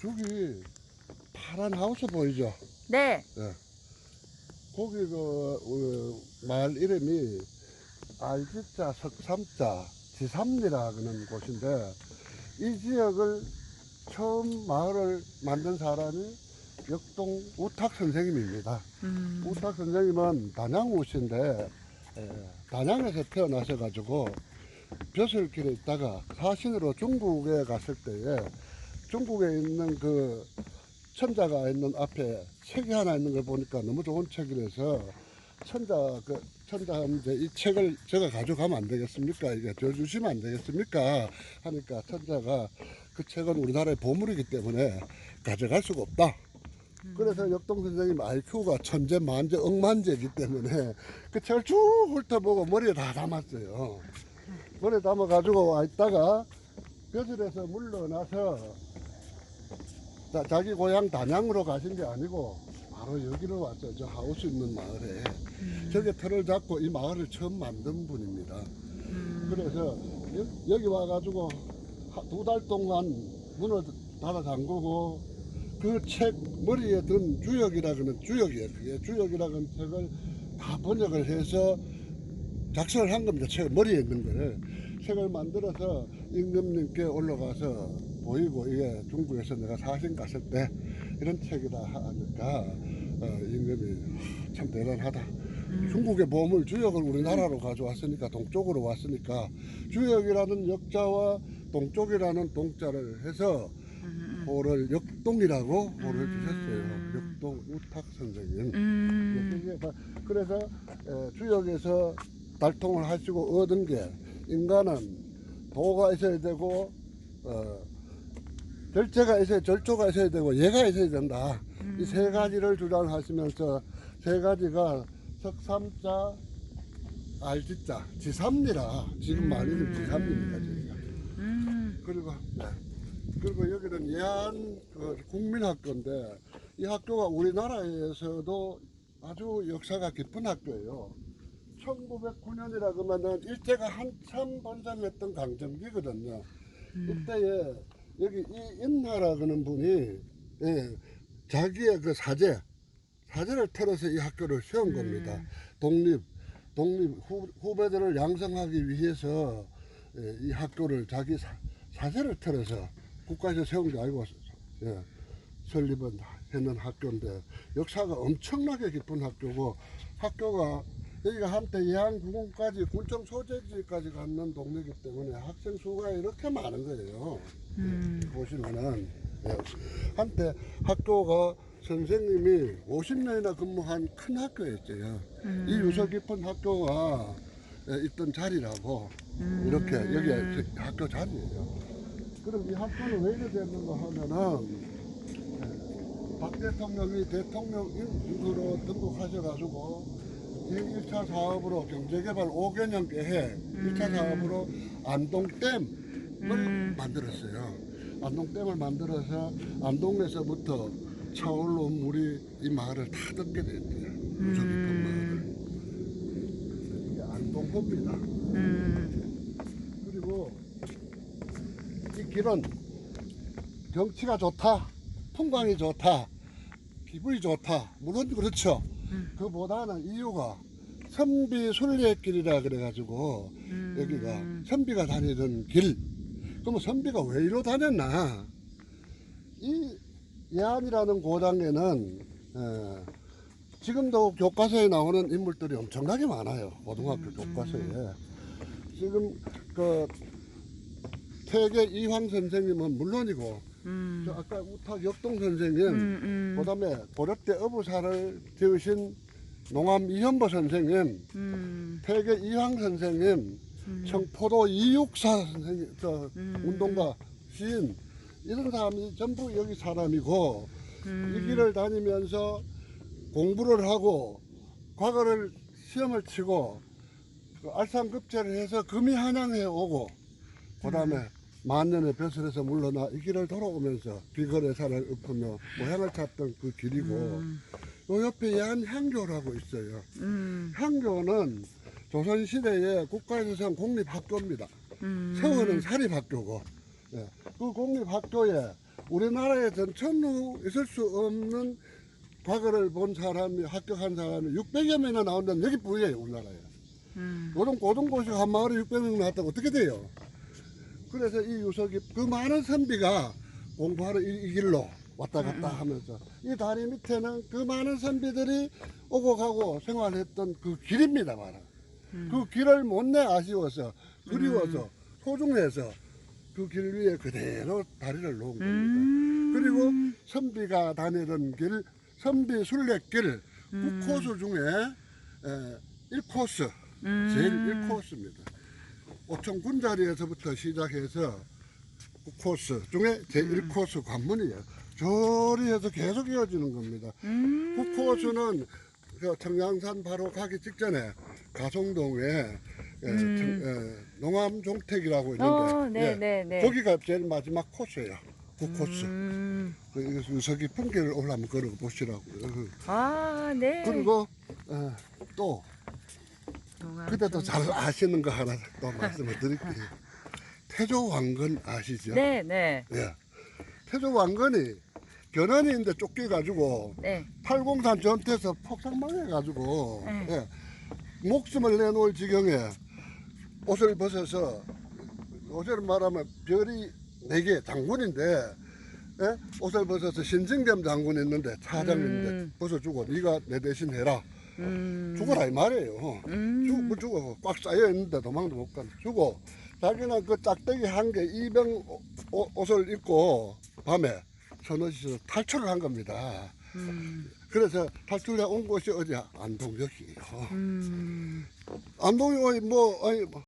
저기 파란 하우스 보이죠? 네. 거기 그, 어, 마을 이름이 알지자 석삼자 지삼리라 그는 곳인데 이 지역을 처음 마을을 만든 사람이 역동 우탁 선생님입니다. 음. 우탁 선생님은 단양우신데 에, 단양에서 태어나셔 가지고 벼슬길에 있다가 사신으로 중국에 갔을 때에 중국에 있는 그 천자가 있는 앞에 책이 하나 있는 걸 보니까 너무 좋은 책이라서 천자 그 천자한테 이 책을 제가 가져가면 안 되겠습니까? 이게 줘 주시면 안 되겠습니까? 하니까 천자가 그 책은 우리나라의 보물이기 때문에 가져갈 수가 없다. 그래서 역동 선생님 IQ가 천재 만재 억만재이기 때문에 그 책을 쭉 훑어보고 머리에 다 담았어요. 머리에 담아가지고 와 있다가 벼슬에서 물러나서 자, 자기 고향 단양으로 가신 게 아니고 바로 여기로 왔죠. 저 하우스 있는 마을에. 저게 터를 잡고 이 마을을 처음 만든 분입니다. 그래서 여, 여기 와가지고 두 달 동안 문을 닫아 잠그고 그 책 머리에 든 주역이라고는 주역이에요. 그게 주역이라는 책을 다 번역을 해서 작성을 한 겁니다. 책 머리에 있는 거를 책을 만들어서 임금님께 올라가서 보이고 이게 중국에서 내가 사신 갔을 때 이런 책이다 하니까 어, 임금이 참 대단하다. 중국의 보물 주역을 우리나라로 가져왔으니까 동쪽으로 왔으니까 주역이라는 역자와 동쪽이라는 동자를 해서 호를 역동이라고 호를 주셨어요. 역동 우탁 선생님. 음. 바- 그래서 에, 주역에서 달통을 하시고 얻은 게 인간은 도가 있어야 되고 어, 절제가 있어야 절조가 있어야 되고 예가 있어야 된다. 이세 가지를 주장하시면서 세 가지가 석삼자 알지자 지삼리라 지금 말하는 지삼리입니다 저희가. 음. 그리고 네. 그리고 여기는 예안 그 국민학교인데 이 학교가 우리나라에서도 아주 역사가 깊은 학교예요. 1909년이라 그러면은 일제가 한참 번성했던 강점기거든요. 이때에 여기 이 인나라 그는 분이 예, 자기의 그 사제 사제를 털어서 이 학교를 세운 겁니다. 독립 독립 후, 후배들을 양성하기 위해서 예, 이 학교를 자기 사, 사제를 털어서 국가에서 세운 게 아니고 예, 설립은 했는 학교인데 역사가 엄청나게 깊은 학교고 학교가 여기가 한때 예안국원까지 군청 소재지까지 갖는 동네이기 때문에 학생 수가 이렇게 많은 거예요. 음. 보시면은 예, 한때 학교가 선생님이 50년이나 근무한 큰 학교였어요. 이 유서 깊은 학교가 예, 있던 자리라고 이렇게 여기 학교 자리예요. 그럼 이 학교는 왜 이렇게 됐는가 하면은 예, 박 대통령이 대통령 인수로 등록하셔가지고 제1차 사업으로 경제개발 5개년 계획 1차 사업으로 안동댐을 만들었어요. 안동댐을 만들어서 안동에서부터 차올라온 물이 이 마을을 다 덮게 됐대요. 마을을. 이게 안동호입니다. 음. 그리고 이 길은 경치가 좋다, 풍광이 좋다, 기분이 좋다. 물론 그렇죠. 그보다는 이유가 선비 순례길이라 그래가지고 여기가 선비가 다니던 길. 그러면 선비가 왜 이로 다녔나? 이 예안이라는 고장에는 어, 지금도 교과서에 나오는 인물들이 엄청나게 많아요. 고등학교 교과서에. 지금 그 태계 이황 선생님은 물론이고 음. 저 아까 우탁 역동 선생님 음. 음. 그 다음에 고려대 어부사를 지으신 농암 이현보 선생님 음. 태계 이황 선생님 청포도 이육사 선생님 저 음. 운동가 시인 이런 사람이 전부 여기 사람이고 음. 이 길을 다니면서 공부를 하고 과거를 시험을 치고 그 알상급제를 해서 금이 한양해 오고 그 다음에 만년의 벼슬에서 물러나 이 길을 돌아오면서 비거래 산을 읊으며 모양을 찾던 그 길이고 요 옆에 예한 향교라고 있어요. 음. 향교는 조선시대에 국가에서 세운 공립학교입니다. 음. 서원은 사립학교고 예. 그 공립학교에 우리나라에 전천후 있을 수 없는 과거를 본 사람이 합격한 사람이 600여 명이나 나온다는 여기 뿐이에요 우리나라에 음. 고등 고등고시 한 마을에 600명 나왔다고 어떻게 돼요? 그래서 이 유석이 그 많은 선비가 공부하러 이, 이 길로 왔다 갔다 하면서 이 다리 밑에는 그 많은 선비들이 오고 가고 생활했던 그 길입니다 말은 그 길을 못내 아쉬워서 그리워서 소중해서 그 길 위에 그대로 다리를 놓은 겁니다. 음. 그리고 선비가 다니던 길, 선비 순례길 음. 9코스 중에 에, 1코스, 음. 제일 1코스입니다. 오천 군자리에서부터 시작해서 9코스 중에 제 음. 1코스 관문이에요. 저리 해서 계속 이어지는 겁니다. 음. 9코스는 그 청량산 바로 가기 직전에 가송동에 에, 청- 에, 농암종택이라고 있는데 음. 어, 네, 예, 네, 네. 거기가 제일 마지막 코스예요. 9코스. 음. 그 유석이 풍계를 올라면 걸어 보시라고요. 아, 네. 그리고 어, 또 그때도 잘 아시는 거 하나 또 말씀을 드릴게요. 태조 왕건 아시죠? 네, 네. 예. 태조 왕건이 견훤이인데 쫓겨가지고 네. 팔공산 전투에서 폭삭망해가지고 네. 예, 목숨을 내놓을 지경에 옷을 벗어서 옷을 말하면 별이 네개 장군인데 예? 옷을 벗어서 신승겸 장군 있는데 차장인데 음. 벗어주고 네가 내 대신 해라 음. 죽어라 이 말이에요. 음. 죽, 뭐 죽어 꽉 쌓여 있는데 도망도 못 가. 죽어. 자기는 그 짝대기 한 개 이병 옷- 옷을 입고 밤에 서너시에서 탈출을 한 겁니다. 음. 그래서 탈출해 온 곳이 어디야? 안동역이에요. 음. 안동이 어이 뭐 아니 뭐